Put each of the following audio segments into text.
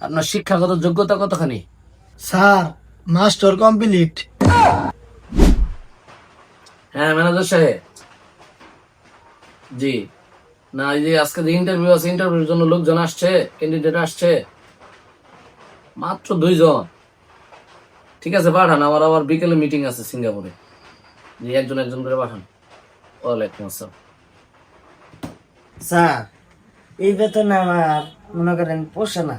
আপনার শিক্ষাগত যোগ্যতা কতখানি? Sir master complete. হ্যাঁ ম্যানেজার সাহেব। জি। না এই যে আজকে যে ইন্টারভিউ আছে ইন্টারভিউর জন্য লোকজন আসছে ক্যান্ডিডেট আসছে। মাত্র দুইজন। ঠিক আছে পাঠান। আমার আবার বিকেলে মিটিং আছে সিঙ্গাপুরে। জি একজন একজন করে পাঠান। ওয়ালাইকুম আসসালাম। স্যার এই বেতন আমার মনে করেন পোষে না।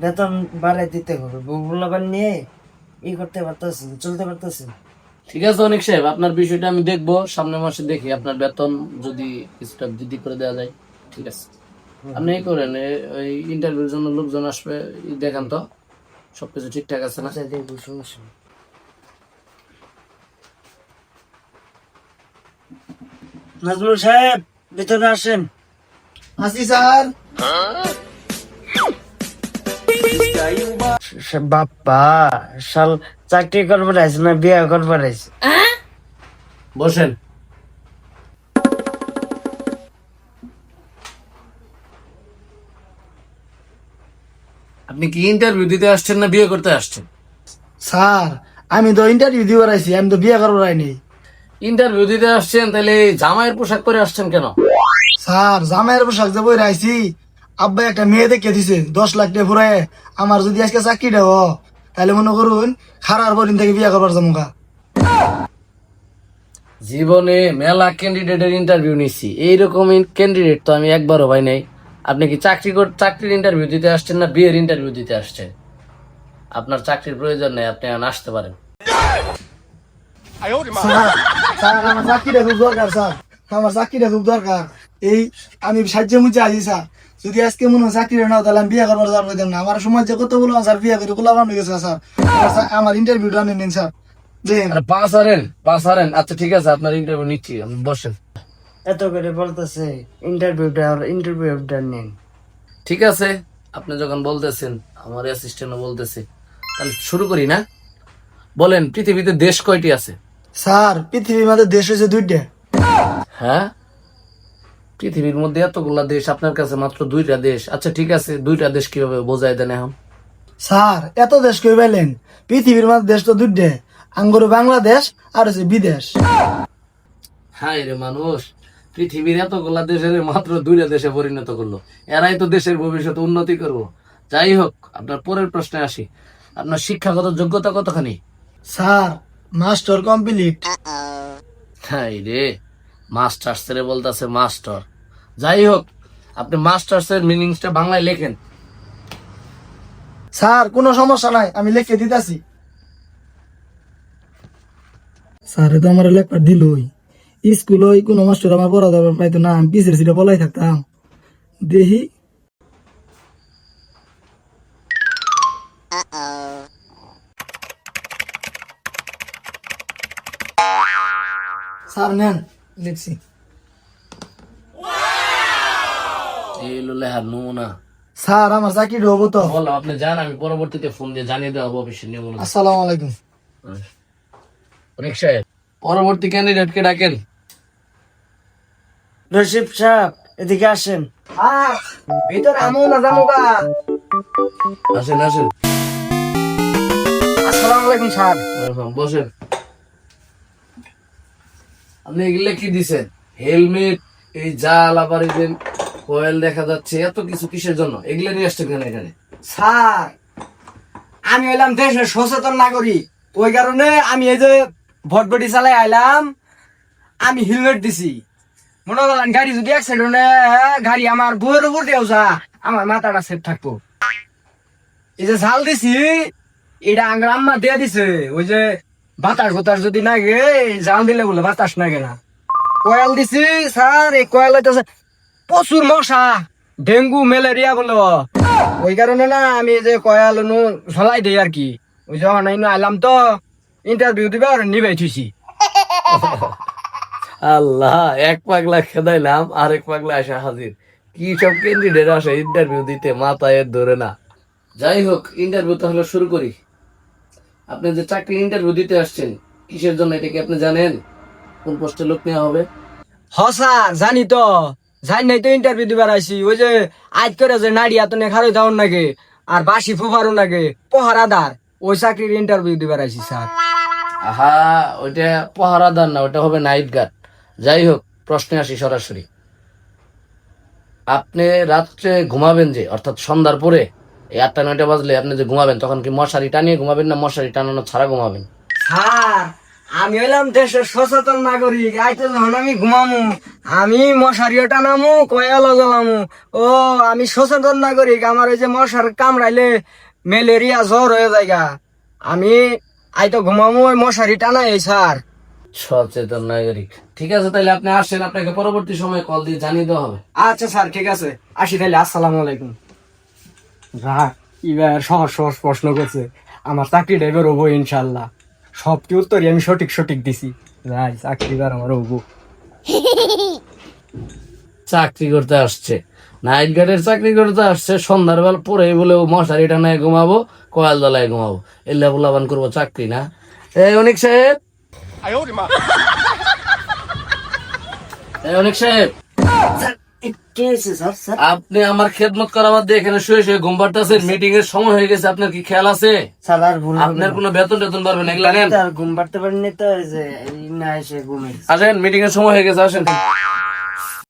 বেতন বাড়াই দিতে হবে। বউগুলাবার নিয়ে ই করতে পারতেছেন চলতে পারতেছেন। ঠিক আছে অনেক সাহেব আপনার বিষয়টা আমি দেখব সামনের মাসে দেখি আপনার বেতন যদি কিছুটা বৃদ্ধি করে দেওয়া যায়। ঠিক আছে। আপনি করেন ওই ইন্টারভিউর জন্য লোকজন আসবে ই দেখান তো। সবকিছু ঠিকঠাক আছে না? আচ্ছা দেখব সমস্যা। নাজমুল সাহেব ভিতরে আসেন। আসি স্যার। বাপ্পা শাল চাকরি করবার আছে না বিয়ে করবার আছে বসেন। আপনি কি ইন্টারভিউ দিতে আসছেন না বিয়ে করতে আসছেন? স্যার আমি তো ইন্টারভিউ দিবার আইছি আমি তো বিয়ে করবার আইনি। ইন্টারভিউ দিতে আসছেন তাহলে জামাইয়ের পোশাক পরে আসছেন কেন? স্যার জামাইয়ের পোশাক যে বই আইছি আব্বা একটা মেয়ে দেখে দিছে দশ লাখ টাকা ফুরায় আমার যদি আজকে চাকরি দেব তাহলে মনে করুন খারার পরিন থেকে বিয়ে করবার যাব জীবনে মেলা ক্যান্ডিডেটের ইন্টারভিউ নিছি। এইরকম ক্যান্ডিডেট তো আমি একবারও পাই নাই। আপনি কি চাকরি চাকরির ইন্টারভিউ দিতে আসছেন না বিয়ের ইন্টারভিউ দিতে আসছেন? আপনার চাকরির প্রয়োজন নেই আপনি এখন আসতে পারেন। আমার চাকরিটা খুব দরকার স্যার। আমার চাকরিটা খুব দরকার। এই আমি সাহায্য মুঝে আছি স্যার। যদি আজকে মনে হয় চাকরি নাও তাহলে আমি বিয়ে করবার যাব না আমার সময় যে কত বললাম স্যার বিয়ে করে গোলাম হয়ে গেছে স্যার। আমার স্যার- আমার ইন্টারভিউটা নিন স্যার। দেখেন। আরে পাস হারেন পাস হারেন আচ্ছা ঠিক আছে আপনার ইন্টারভিউ নিচ্ছি বসেন। এত করে বলতেছে ইন্টারভিউটা ইন্টারভিউটা নেন। ঠিক আছে আপনি যখন বলতেছেন আমার অ্যাসিস্ট্যান্টও বলতেছে তাহলে শুরু করি না? বলেন পৃথিবীতে দেশ কয়টি আছে? স্যার পৃথিবীর মধ্যে দেশ হয়েছে দুইটা। হ্যাঁ? পৃথিবীর মধ্যে এতগুলা দেশ আপনার কাছে মাত্র দুইটা দেশ। আচ্ছা ঠিক আছে দুইটা দেশ কীভাবে বোঝায় দেন এখন? স্যার এত দেশ কই পাইলেন? পৃথিবীর মধ্যে দেশ তো দুইটা। আঙ্গুর বাংলাদেশ আর হচ্ছে বিদেশ। হাই রে মানুষ পৃথিবীর এতগুলা দেশের মাত্র দুইটা দেশে পরিণত করল। এরাই তো দেশের ভবিষ্যৎ উন্নতি করব। যাই হোক আপনার পরের প্রশ্নে আসি। আপনার শিক্ষাগত যোগ্যতা কতখানি? Sir master complete. হাই রে মাস্টার্স রে বলতেছে মাস্টার। যাই হোক আপনি মাস্টার্স এর মিনিংসটা বাংলায় লেখেন। স্যার কোনো সমস্যা নাই আমি লিখে দিতেছি। স্যার তো আমার লেখা দিলই। স্কুল ওই কোনো মাস্টার আমার পড়া দেওয়ার পাইতো না আমি পিসের সিটে পলাই থাকতাম। দেখি স্যার নেন লিখছি। লেহার নমুনা স্যার আমার চাকরি হব তো। বলো আপনি যান আমি পরবর্তীতে ফোন দিয়ে জানিয়ে দেওয়া হবে অফিসের নিয়ম অনুযায়ী। আসসালামু আলাইকুম। অনেক সাহেব। পরবর্তী ক্যান্ডিডেটকে ডাকেন। রশিদ সাহেব এদিকে আসেন। ভিতরে আমু না জামুকা। আসেন আসেন। আসসালামু আলাইকুম স্যার। বসেন। আপনি এগুলা কি দিছেন? হেলমেট এই জাল আবার এই কয়েল দেখা যাচ্ছে, এত কিছু কিসের জন্য? এগুলো নিয়ে আসছে কেন এখানে? স্যার, আমি হইলাম দেশের সচেতন নাগরিক। ওই কারণে আমি এই যে ভটভটি চালাই আইলাম, আমি হেলমেট দিছি। মনে করলাম গাড়ি যদি অ্যাক্সিডেন্ট গাড়ি আমার বইয়ের উপর দিয়েও যা, আমার মাথাটা সেফ থাকব। এই যে ঝাল দিছি, এটা আঙ্গার আম্মা দিয়ে দিছে। ওই যে বাতাস বাতাস যদি না গে জাল দিলে বলে বাতাস না গে না। কয়েল দিছি, স্যার, এই কয়াল হইতেছে প্রচুর মশা ডেঙ্গু ম্যালেরিয়া বলো। ওই কারণে না আমি যে কয়াল নু ঝলাই দিই আর কি। ওই যখন আইলাম তো ইন্টারভিউ দিবে আর নিবাই থুইছি। আল্লাহ এক পাগলা খেদাইলাম আর এক পাগলা আসা হাজির। কি সব ক্যান্ডিডেট আসে ইন্টারভিউ দিতে মাথায় ধরে না। যাই হোক ইন্টারভিউ তাহলে শুরু করি। আপনি যে চাকরি ইন্টারভিউ দিতে আসছেন কিসের জন্য এটা কি আপনি জানেন? কোন পোস্টে লোক নেওয়া হবে? হসা জানি তো। জানি নাই তো ইন্টারভিউ দিবার আইছি। ওই যে আজ করে যে নাড়ি এত নে খারই যাওয়ার নাকি আর বাসি ফুফারও লাগে পহারাদার ওই চাকরির ইন্টারভিউ দিবার আইছি স্যার। আহা ওইটা পাহারাদার না ওটা হবে নাইট গার্ড। যাই হোক প্রশ্নে আসি সরাসরি। আপনি রাত্রে ঘুমাবেন যে অর্থাৎ সন্ধ্যার পরে এই আটটা নয়টা বাজলে আপনি যে ঘুমাবেন তখন কি মশারি টানিয়ে ঘুমাবেন না মশারি টানানো ছাড়া ঘুমাবেন? স্যার আমি হইলাম দেশের সচেতন নাগরিক আইতে যখন আমি ঘুমামু আমি মশারিও টানামু কয়ালো জ্বলামু। ও আমি সচেতন নাগরিক আমার ওই যে মশার কামড়াইলে ম্যালেরিয়া জ্বর হয়ে যায়গা আমি আইতো ঘুমামু ওই মশারি টানাই স্যার। সচেতন নাগরিক। ঠিক আছে তাহলে আপনি আসেন আপনাকে পরবর্তী সময় কল দিয়ে জানিয়ে দেওয়া হবে। আচ্ছা স্যার ঠিক আছে। আসি তাহলে আসসালামু আলাইকুম। রাখ এবার সহজ সহজ প্রশ্ন করছে। আমার চাকরি ড্রাইভার হব ইনশাল্লাহ। সবটি উত্তরই আমি সঠিক সঠিক দিছি। রাই চাকরি এবার আমার হব। চাকরি করতে আসছে। নাইট গার্ডের চাকরি করতে আসছে সন্ধ্যার বেলা পরে বলে ও মশারি টানায় ঘুমাবো কয়াল দলায় ঘুমাবো। এল্লা বুলাবান করব চাকরি না? এই অনেক সাহেব? এই অনেক সাহেব? আপনি আমার খেদমত করাবার দিয়ে এখানে শুয়ে শুয়ে ঘুম পাড়তেছেন। মিটিং এর সময় হয়ে গেছে আপনার কি খেয়াল আছে? আপনার কোনো বেতন টেতন পারবেন এগুলা নেন। ঘুম পাড়তে পারেন তো আসেন মিটিং এর সময় হয়ে গেছে আসেন।